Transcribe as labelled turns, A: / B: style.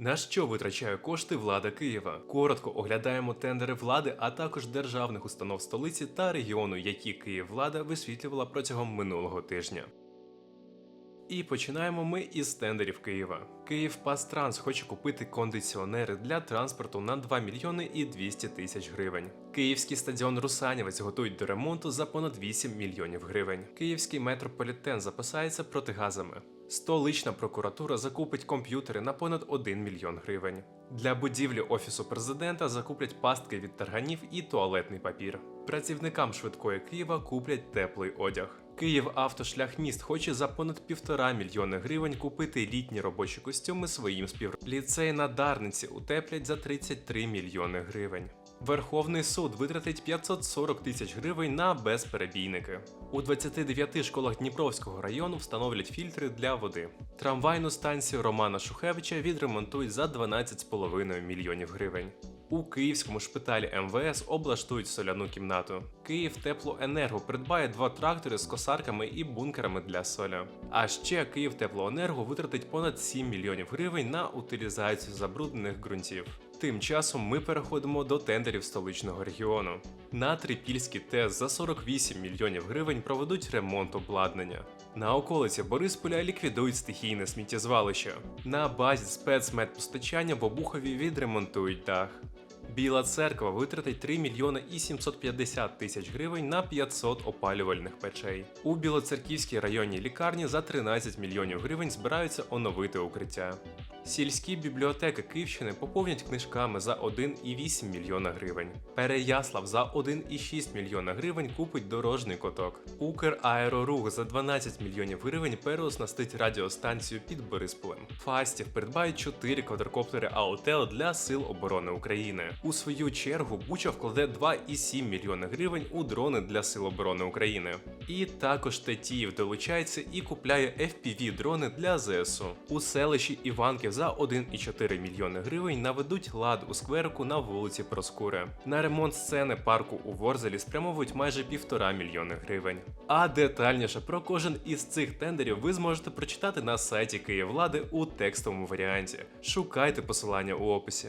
A: На що витрачає кошти влада Києва? Коротко оглядаємо тендери влади, а також державних установ столиці та регіону, які Київвлада висвітлювала протягом минулого тижня. І починаємо ми із тендерів Києва. Київ Пастранс хоче купити кондиціонери для транспорту на 2 мільйони і 200 тисяч гривень. Київський стадіон Русанівець готують до ремонту за понад 8 мільйонів гривень. Київський метрополітен запасається протигазами. Столична прокуратура закупить комп'ютери на понад 1 мільйон гривень. Для будівлі офісу президента закуплять пастки від тарганів і туалетний папір. Працівникам швидкої Києва куплять теплий одяг. Київ автошлях міст хоче за понад півтора мільйони гривень купити літні робочі костюми своїм спів. Ліцей на Дарниці утеплять за 33 мільйони гривень. Верховний суд витратить 540 тисяч гривень на безперебійники. У 29 школах Дніпровського району встановлять фільтри для води. Трамвайну станцію Романа Шухевича відремонтують за 12,5 мільйонів гривень. У київському шпиталі МВС облаштують соляну кімнату. Київ Теплоенерго придбає два трактори з косарками і бункерами для соля. А ще Київ Теплоенерго витратить понад 7 мільйонів гривень на утилізацію забруднених ґрунтів. Тим часом ми переходимо до тендерів столичного регіону. На Трипільський ТЕС за 48 мільйонів гривень проведуть ремонт обладнання. На околиці Борисполя ліквідують стихійне сміттєзвалище. На базі спецмедпостачання в Обухові відремонтують дах. Біла церква витратить 3 мільйони і 750 тисяч гривень на 500 опалювальних печей. У Білоцерківській районній лікарні за 13 мільйонів гривень збираються оновити укриття. Сільські бібліотеки Київщини поповнять книжками за 1,8 мільйона гривень. Переяслав за 1,6 мільйона гривень купить дорожній коток. Украерорух за 12 мільйонів гривень переоснастить радіостанцію під Борисполем. Фастів придбають 4 квадрокоптери АОТЕЛ для Сил оборони України. У свою чергу Буча вкладе 2,7 мільйона гривень у дрони для Сил оборони України. І також Тетіїв долучається і купляє FPV дрони для ЗСУ. У селищі Іванків за 1,4 мільйони гривень наведуть лад у скверику на вулиці Проскури. На ремонт сцени парку у Ворзелі спрямовують майже півтора мільйони гривень. А детальніше про кожен із цих тендерів ви зможете прочитати на сайті Київлади у текстовому варіанті. Шукайте посилання у описі.